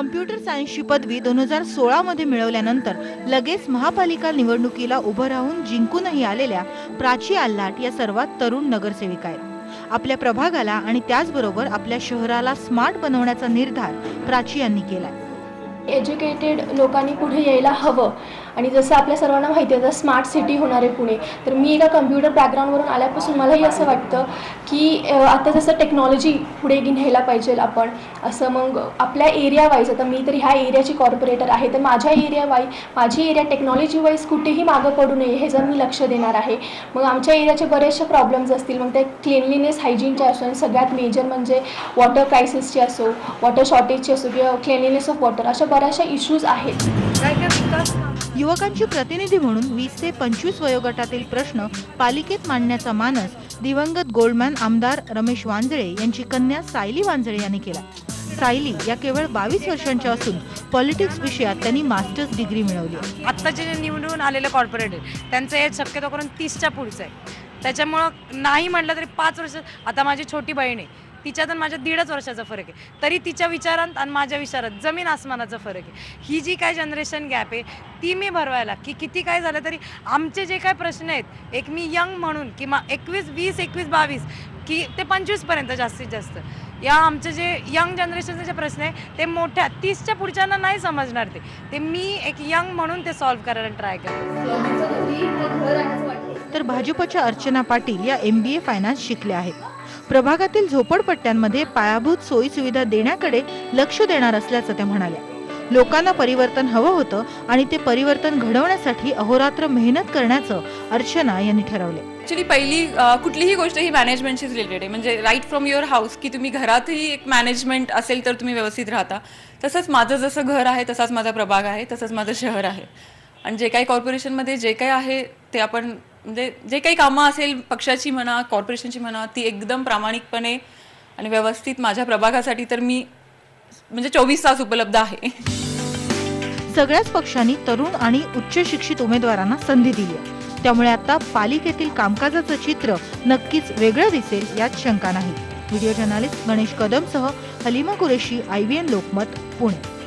Computer सायन्सची पदवी दोन हजार सोळामध्ये मिळवल्यानंतर लगेच महापालिका निवडणुकीला उभं राहून जिंकूनही आलेल्या प्राची आल्हाट या सर्वात तरुण नगरसेविका आहेत. आपल्या प्रभागाला आणि त्याचबरोबर आपल्या शहराला स्मार्ट बनवण्याचा निर्धार प्राची यांनी केलाय. एज्युकेटेड लोकांनी पुढे यायला हवं. आणि जसं आपल्या सर्वांना माहिती आहे स्मार्ट सिटी होणार आहे पुणे. तर मी एका कम्प्युटर बॅकग्राऊंडवरून आल्यापासून मलाही असं वाटतं की आता जसं टेक्नॉलॉजी पुढे न्यायला पाहिजे आपण. असं मग आपल्या एरिया वाईज आता मी तर ह्या एरियाची कॉर्पोरेटर आहे तर माझ्या एरिया वाईज माझी एरिया टेक्नॉलॉजी वाईज कुठेही मागं पडू नये हे जर मी लक्ष देणार आहे. मग आमच्या एरियाचे बरेचसे प्रॉब्लेम्स असतील. मग ते क्लिनलीनेस हायजीनचे असो आणि सगळ्यात मेजर म्हणजे वॉटर क्रायसिसचे असो वॉटर शॉर्टेजचे असो किंवा क्लिनलीनेस ऑफ वॉटर अशा बऱ्याचशा इश्यूज आहेत. युवकांची प्रतिनिधी म्हणून वीस ते पंचवीस वयोगटातील प्रश्न पालिकेत मांडण्याचा मानस दिवंगत गोल्डमॅन आमदार रमेश वांजळे यांची कन्या सायली वांजळे यांनी केला. सायली या केवळ बावीस वर्षांच्या असून पॉलिटिक्स विषयात त्यांनी मास्टर्स डिग्री मिळवली. आहे. आत्ताचे जे निवडून आलेले कॉर्पोरेट आहे त्यांचं एज शक्यतो करून तीसच्या पुढचं आहे. त्याच्यामुळं नाही म्हटलं तरी पाच वर्ष आता माझी छोटी बहीण आहे. तिच्यात आणि माझ्या दीडच वर्षाचा फरक आहे. तरी तिच्या विचारात आणि माझ्या विचारात जमीन आसमानाचा फरक आहे. ही जी काय जनरेशन गॅप आहे ती मी भरवायला की किती काय झालं तरी आमचे जे काय प्रश्न आहेत एक मी यंग म्हणून किंवा एकवीस वीस एकवीस बावीस की ते पंचवीसपर्यंत जास्तीत जास्त. या आमचे जे यंग जनरेशनचे जे प्रश्न आहे ते मोठ्या तीसच्या पुढच्यांना नाही समजणार ते. ते मी एक यंग म्हणून ते सॉल्व्ह करायला ट्राय करते. तर भाजपच्या अर्चना पाटील या एम बी ए फायनान्स शिकल्या आहेत. प्रभागातील झोपडपट्ट्यांमध्ये पायाभूत सोयी सुविधा देण्याकडे लक्ष देणार असल्याचं त्या म्हणाल्या. लोकांना परिवर्तन हवं होतं आणि ते परिवर्तन घडवण्यासाठी अहोरात्र मेहनत करण्याचं अर्चना यांनी ठरवले. ॲक्च्युली पहिली कुठलीही गोष्ट ही मॅनेजमेंटशीच रिलेटेड आहे. म्हणजे राईट फ्रॉम युअर हाऊस की तुम्ही घरातही एक मॅनेजमेंट असेल तर तुम्ही व्यवस्थित राहता. तसंच माझं जसं घर आहे तसाच माझा प्रभाग आहे तसंच माझं शहर आहे. आणि जे काही कॉर्पोरेशनमध्ये जे काही आहे ते आपण म्हणजे जे काही कामं असेल पक्षाची म्हणा कॉर्पोरेशनची म्हणा ती एकदम प्रामाणिकपणे आणि व्यवस्थित माझ्या प्रभागासाठी तर मी म्हणजे चोवीस तास उपलब्ध आहे. सगळ्याच पक्षांनी तरुण आणि उच्च शिक्षित उमेदवारांना संधी दिली आहे. त्यामुळे आता पालिकेतील कामकाजाचं चित्र नक्कीच वेगळं दिसेल यात शंका नाही. Video journalist Ganesh कदमसह Halima Qureshi I V N Lokmat Pune.